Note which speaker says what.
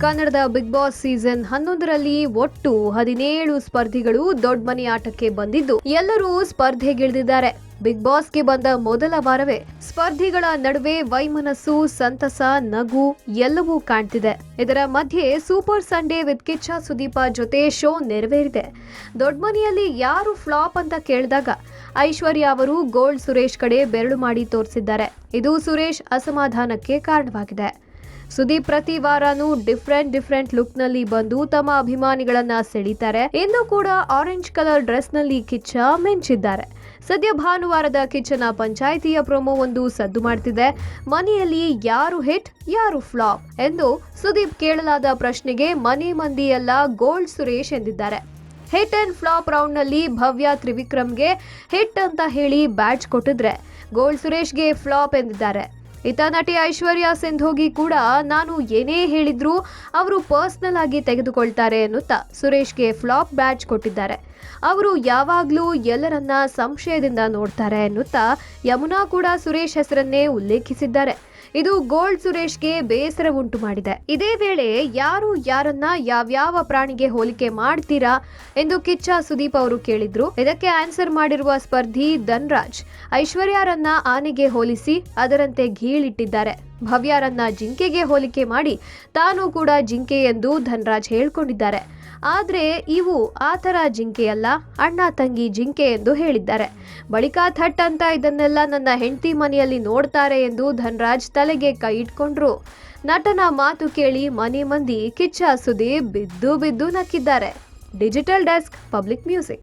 Speaker 1: ಕನ್ನಡದ big boss season ಹನ್ನೊಂದರಲ್ಲಿ ಒಟ್ಟು ಹದಿನೇಳು ಸ್ಪರ್ಧಿಗಳು ದೊಡ್ಡ ಮನೆ ಆಟಕ್ಕೆ ಬಂದಿದ್ದು, ಎಲ್ಲರೂ ಸ್ಪರ್ಧೆಗಿಳಿದಿದ್ದಾರೆ. ಬಿಗ್ ಬಾಸ್ಗೆ ಬಂದ ಮೊದಲ ವಾರವೇ ಸ್ಪರ್ಧಿಗಳ ನಡುವೆ ವೈಮನಸ್ಸು, ಸಂತಸ, ನಗು ಎಲ್ಲವೂ ಕಾಣ್ತಿದೆ. ಇದರ ಮಧ್ಯೆ super Sunday with Kichcha Sudeep ಜೊತೆ ಶೋ ನೆರವೇರಿದೆ. ದೊಡ್ಡ ಮನೆಯಲ್ಲಿ ಯಾರು ಫ್ಲಾಪ್ ಅಂತ ಕೇಳಿದಾಗ ಐಶ್ವರ್ಯ ಅವರು ಗೋಲ್ಡ್ ಸುರೇಶ್ ಕಡೆ ಬೆರಳು ಮಾಡಿ ತೋರಿಸಿದ್ದಾರೆ. ಇದು ಸುರೇಶ್ ಅಸಮಾಧಾನಕ್ಕೆ ಕಾರಣವಾಗಿದೆ. ಸುದೀಪ್ ಪ್ರತಿ ವಾರನೂ ಡಿಫ್ರೆಂಟ್ ಡಿಫ್ರೆಂಟ್ ಲುಕ್ನಲ್ಲಿ ಬಂದು ತಮ್ಮ ಅಭಿಮಾನಿಗಳನ್ನ ಸೆಳೀತಾರೆ. ಇನ್ನು ಕೂಡ ಆರೆಂಜ್ ಕಲರ್ ಡ್ರೆಸ್ನಲ್ಲಿ ಕಿಚ್ಚ ಮಿಂಚಿದ್ದಾರೆ. ಸದ್ಯ ಭಾನುವಾರದ ಕಿಚ್ಚನ ಪಂಚಾಯಿತಿಯ ಪ್ರೊಮೋ ಒಂದು ಸದ್ದು ಮಾಡ್ತಿದೆ. ಮನೆಯಲ್ಲಿ ಯಾರು ಹಿಟ್, ಯಾರು ಫ್ಲಾಪ್ ಎಂದು ಸುದೀಪ್ ಕೇಳಲಾದ ಪ್ರಶ್ನೆಗೆ ಮನೆ ಮಂದಿ ಎಲ್ಲ ಗೋಲ್ಡ್ ಸುರೇಶ್ ಎಂದಿದ್ದಾರೆ. ಹಿಟ್ ಅಂಡ್ ಫ್ಲಾಪ್ ರೌಂಡ್ನಲ್ಲಿ ಭವ್ಯ ತ್ರಿವಿಕ್ರಮ್ಗೆ ಹಿಟ್ ಅಂತ ಹೇಳಿ ಬ್ಯಾಚ್ ಕೊಟ್ಟಿದ್ರೆ ಗೋಲ್ಡ್ ಸುರೇಶ್ಗೆ ಫ್ಲಾಪ್ ಎಂದಿದ್ದಾರೆ. ಇತ ನಟಿ ಐಶ್ವರ್ಯ ಸಿಂಧೋಗಿ ಕೂಡ ನಾನು ಏನೇ ಹೇಳಿದ್ರು ಅವರು ಪರ್ಸನಲ್ ಆಗಿ ತೆಗೆದುಕೊಳ್ತಾರೆ ಎನ್ನುತ್ತಾ ಸುರೇಶ್ಗೆ ಫ್ಲಾಪ್ ಬ್ಯಾಚ್ ಕೊಟ್ಟಿದ್ದಾರೆ. ಅವರು ಯಾವಾಗಲೂ ಎಲ್ಲರನ್ನ ಸಂಶಯದಿಂದ ನೋಡ್ತಾರೆ ಎನ್ನುತ್ತಾ ಯಮುನಾ ಕೂಡ ಸುರೇಶ್ ಹೆಸರನ್ನೇ ಉಲ್ಲೇಖಿಸಿದ್ದಾರೆ. ಇದು ಗೋಲ್ಡ್ ಸುರೇಶ್ಗೆ ಬೇಸರ ಉಂಟು ಮಾಡಿದೆ. ಇದೇ ವೇಳೆ ಯಾರು ಯಾರನ್ನ ಯಾವ್ಯಾವ ಪ್ರಾಣಿಗೆ ಹೋಲಿಕೆ ಮಾಡ್ತೀರಾ ಎಂದು ಕಿಚ್ಚ ಸುದೀಪ್ ಅವರು ಕೇಳಿದ್ರು. ಇದಕ್ಕೆ ಆನ್ಸರ್ ಮಾಡಿರುವ ಸ್ಪರ್ಧಿ ಧನ್ರಾಜ್, ಐಶ್ವರ್ಯರನ್ನ ಆನೆಗೆ ಹೋಲಿಸಿ ಅದರಂತೆ ಗೀಳಿಟ್ಟಿದ್ದಾರೆ. ಭವ್ಯಾರನ್ನ ಜಿಂಕೆಗೆ ಹೋಲಿಕೆ ಮಾಡಿ ತಾನು ಕೂಡ ಜಿಂಕೆ ಎಂದು ಧನ್ರಾಜ್ ಹೇಳ್ಕೊಂಡಿದ್ದಾರೆ. ಆದರೆ ಇವು ಆ ಥರ ಜಿಂಕೆಯಲ್ಲ, ಅಣ್ಣ ತಂಗಿ ಜಿಂಕೆ ಎಂದು ಹೇಳಿದ್ದಾರೆ. ಬಳಿಕ ಥಟ್ ಅಂತ ಇದನ್ನೆಲ್ಲ ನನ್ನ ಹೆಂಡತಿ ಮನೆಯಲ್ಲಿ ನೋಡ್ತಾರೆ ಎಂದು ಧನ್ರಾಜ್ ತಲೆಗೆ ಕೈ ಇಟ್ಕೊಂಡ್ರು. ನಟನ ಮಾತು ಕೇಳಿ ಮನೆ ಮಂದಿ ಕಿಚ್ಚ ಸುದೀಪ್ ಬಿದ್ದು ಬಿದ್ದು ನಕ್ಕಿದ್ದಾರೆ. Digital desk public music.